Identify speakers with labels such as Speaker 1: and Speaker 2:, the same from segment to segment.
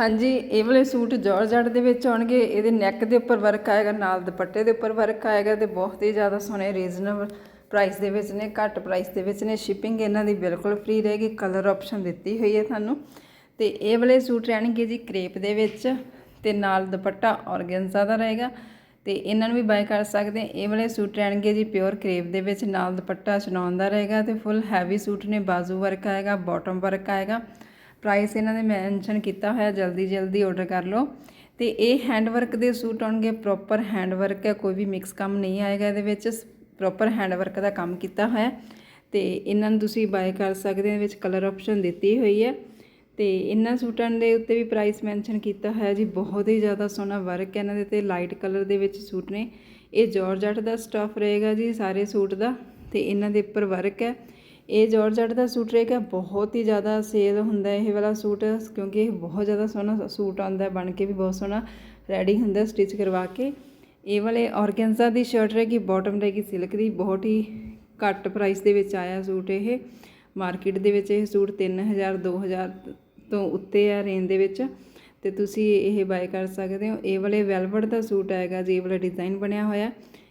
Speaker 1: ਹਾਂਜੀ, ਇਹ ਵਾਲੇ ਸੂਟ ਜਾਰਜਟ ਦੇ ਵਿੱਚ ਆਉਣਗੇ, ਇਹਦੇ ਨੈਕ ਦੇ ਉੱਪਰ ਵਰਕ ਆਏਗਾ, ਨਾਲ ਦੁਪੱਟੇ ਦੇ ਉੱਪਰ ਵਰਕ ਆਏਗਾ ਤੇ ਬਹੁਤ ਹੀ ਜ਼ਿਆਦਾ ਸੋਹਣੇ ਰੀਜ਼ਨੇਬਲ ਪ੍ਰਾਈਸ ਦੇ ਵਿੱਚ ਨੇ, ਘੱਟ ਪ੍ਰਾਈਸ ਦੇ ਵਿੱਚ ਨੇ ਸ਼ਿਪਿੰਗ ਇਹਨਾਂ ਦੀ ਬਿਲਕੁਲ ਫ੍ਰੀ ਰਹੇਗੀ ਕਲਰ ਆਪਸ਼ਨ ਦਿੱਤੀ ਹੋਈ ਹੈ ਤੁਹਾਨੂੰ। ਤੇ ਇਹ ਵਾਲੇ ਸੂਟ ਰਹਿਣਗੇ ਜੀ ਕ੍ਰੇਪ ਦੇ ਵਿੱਚ ਤੇ ਨਾਲ ਦੁਪੱਟਾ ਔਰਗੈਂਜ਼ਾ ਦਾ ਰਹੇਗਾ। ਤੇ ਇਹਨਾਂ ਨੂੰ ਵੀ ਬਾਏ ਕਰ ਸਕਦੇ ਇਹ ਵਾਲੇ ਸੂਟ ਰਹਿਣਗੇ ਜੀ ਪਿਓਰ ਕ੍ਰੇਪ ਦੇ ਵਿੱਚ, ਨਾਲ ਦੁਪੱਟਾ ਚਨਾਉਣ ਦਾ ਰਹੇਗਾ ਤੇ ਫੁੱਲ ਹੈਵੀ ਸੂਟ ਨੇ, ਬਾਜ਼ੂ ਵਰਕ ਆਏਗਾ ਬਾਟਮ ਵਰਕ ਆਏਗਾ। ਪ੍ਰਾਈਸ ਇਹਨਾਂ ਨੇ ਮੈਂਸ਼ਨ ਕੀਤਾ ਹੋਇਆ, ਜਲਦੀ ਜਲਦੀ ਆਰਡਰ ਕਰ ਲਓ। ਤੇ ਇਹ ਹੈਂਡਵਰਕ ਦੇ ਸੂਟ ਆਉਣਗੇ ਪ੍ਰੋਪਰ ਹੈਂਡਵਰਕ ਹੈ, ਕੋਈ ਵੀ ਮਿਕਸ ਕੰਮ ਨਹੀਂ ਆਏਗਾ ਇਹਦੇ ਵਿੱਚ। ਪ੍ਰੋਪਰ ਹੈਂਡਵਰਕ ਦਾ ਕੰਮ ਕੀਤਾ ਹੋਇਆ ਤੇ ਇਹਨਾਂ ਨੂੰ ਤੁਸੀਂ ਬਾਏ ਕਰ ਸਕਦੇ ਹੋ, ਇਹਦੇ ਵਿੱਚ ਕਲਰ ਆਪਸ਼ਨ ਦਿੱਤੀ ਹੋਈ ਹੈ। ਤੇ ਇਹਨਾਂ ਸੂਟਾਂ ਦੇ ਉੱਤੇ ਵੀ ਪ੍ਰਾਈਸ ਮੈਂਸ਼ਨ ਕੀਤਾ ਹੋਇਆ ਜੀ, ਬਹੁਤ ਹੀ ਜ਼ਿਆਦਾ ਸੋਹਣਾ ਵਰਕ ਹੈ ਇਹਨਾਂ ਦੇ ਤੇ ਲਾਈਟ ਕਲਰ ਦੇ ਵਿੱਚ ਸੂਟ ਨੇ। ਇਹ ਜਾਰਜਟ ਦਾ ਸਟਫ ਰਹੇਗਾ ਜੀ, ਸਾਰੇ ਸੂਟ ਦਾ। ਤੇ ਇਹਨਾਂ ਦੇ ਉੱਪਰ ਵਰਕ ਹੈ। ਇਹ ਜਾਰਜਟ ਦਾ ਸੂਟ ਰਹੇਗਾ ਬਹੁਤ ਹੀ ਜ਼ਿਆਦਾ ਸੇਲ ਹੁੰਦਾ ਇਹ ਵਾਲਾ ਸੂਟ, ਕਿਉਂਕਿ ਇਹ ਬਹੁਤ ਜ਼ਿਆਦਾ ਸੋਹਣਾ ਸੂਟ ਆਉਂਦਾ, ਬਣ ਕੇ ਵੀ ਬਹੁਤ ਸੋਹਣਾ ਰੈਡੀ ਹੁੰਦਾ ਸਟਿਚ ਕਰਵਾ ਕੇ। ਇਹ ਵਾਲੇ ਔਰਗੈਂਜ਼ਾ ਦੀ ਸ਼ਰਟ ਰਹੇਗੀ ਬਾਟਮ ਰਹੇਗੀ ਸਿਲਕ ਦੀ, ਬਹੁਤ ਹੀ ਘੱਟ ਪ੍ਰਾਈਸ ਦੇ ਵਿੱਚ ਆਇਆ ਸੂਟ ਇਹ। ਮਾਰਕੀਟ ਦੇ ਵਿੱਚ ਇਹ ਸੂਟ 3000 2000 ਤੋਂ ਉੱਤੇ ਆ ਰੇਂਜ ਦੇ ਵਿੱਚ। ਤੇ ਤੁਸੀਂ ਇਹ ਬਾਏ ਕਰ ਸਕਦੇ ਹੋ। ਇਹ ਵਾਲੇ ਵੈਲਵਟ ਦਾ ਸੂਟ ਆਏਗਾ ਜੀ, ਇਹ ਵਾਲਾ ਡਿਜ਼ਾਈਨ ਬਣਿਆ ਹੋਇਆ।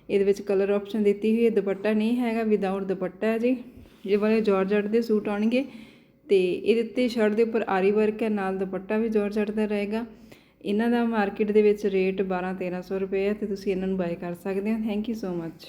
Speaker 1: ਇਹਦੇ ਵਿੱਚ ਕਲਰ ਆਪਸ਼ਨ ਦਿੱਤੀ ਹੋਈ ਹੈ, ਦੁਪੱਟਾ ਨਹੀਂ ਹੈਗਾ ਵਿਦਆਊਟ ਦੁਪੱਟਾ ਹੈ ਜੀ। ਇਹ ਵਾਲੇ ਜਾਰਜਟ ਦੇ ਸੂਟ ਆਉਣਗੇ। ਤੇ ਇਹਦੇ ਉੱਤੇ ਸ਼ਰਟ ਦੇ ਉੱਪਰ ਆਰੀ ਵਰਕ ਹੈ, ਨਾਲ ਦੁਪੱਟਾ ਵੀ ਜਾਰਜਟ ਦਾ ਰਹੇਗਾ। ਇਹਨਾਂ ਦਾ ਮਾਰਕੀਟ ਦੇ ਵਿੱਚ ਰੇਟ 12 1300 ਰੁਪਏ ਹੈ ਤੇ ਤੁਸੀਂ ਇਹਨਾਂ ਨੂੰ ਬਾਏ ਕਰ ਸਕਦੇ ਹੋ। Thank you so much